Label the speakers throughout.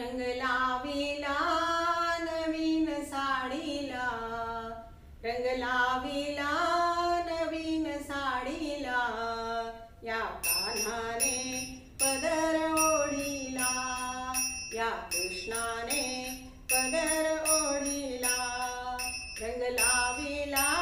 Speaker 1: रंग लाविला नवीन साडीला. रंग लाविला नवीन साडीला. या कान्हाने पदर ओढीला. या कृष्णाने पदर ओढीला. रंग लाविला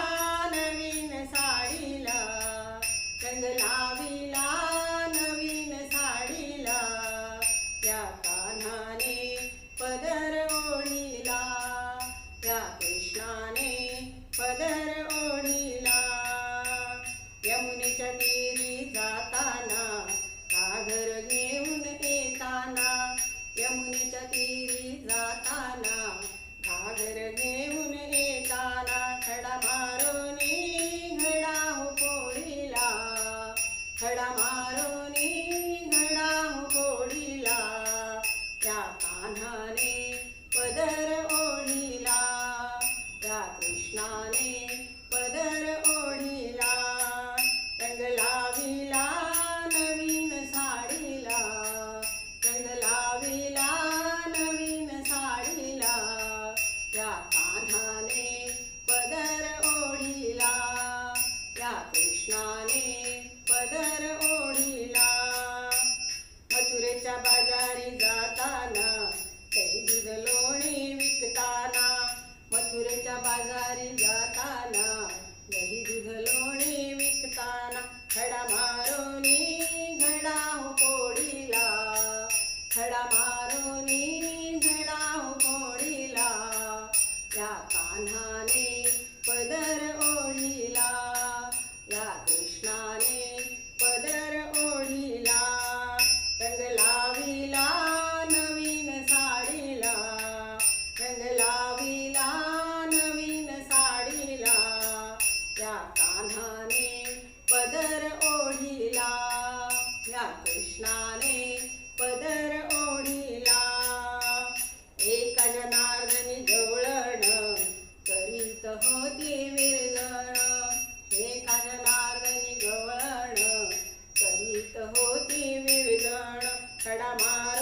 Speaker 1: घेऊन येताना खडा मारून घडा हो पोळीला खडा मारून घडा हो पोळीला त्या कान्हाने पदर ओढिला. त्या कृष्णाने पदर या कृष्णाने पदर ओढिला. एका जनार्दनी जवळण करीत होती विरजण. एका जनार्दनी गवळण करीत होती विरजण. खडा मार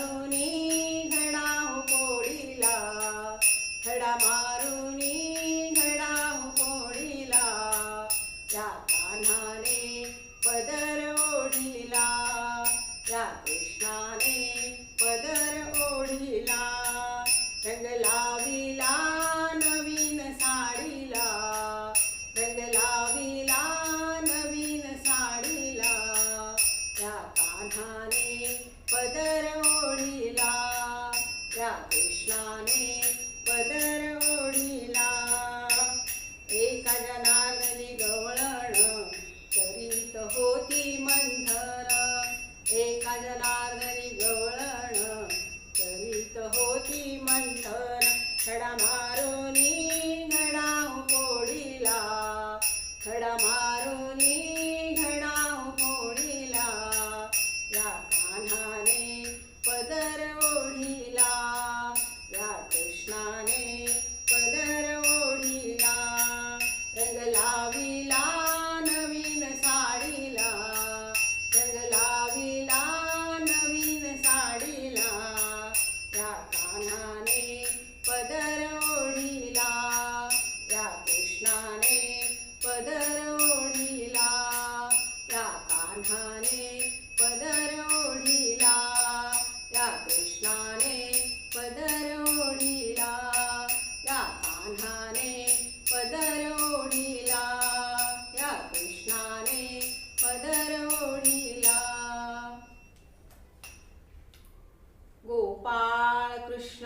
Speaker 1: त्या कृष्णाने पदर ओढिला. एका जनार्दनी गवळण करीत होती मंथर एका जनार्दनी गवळण करीत होती मंथर छडा मारून Bye.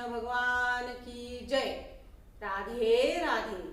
Speaker 1: कृष्ण भगवान की जय। राधे राधे।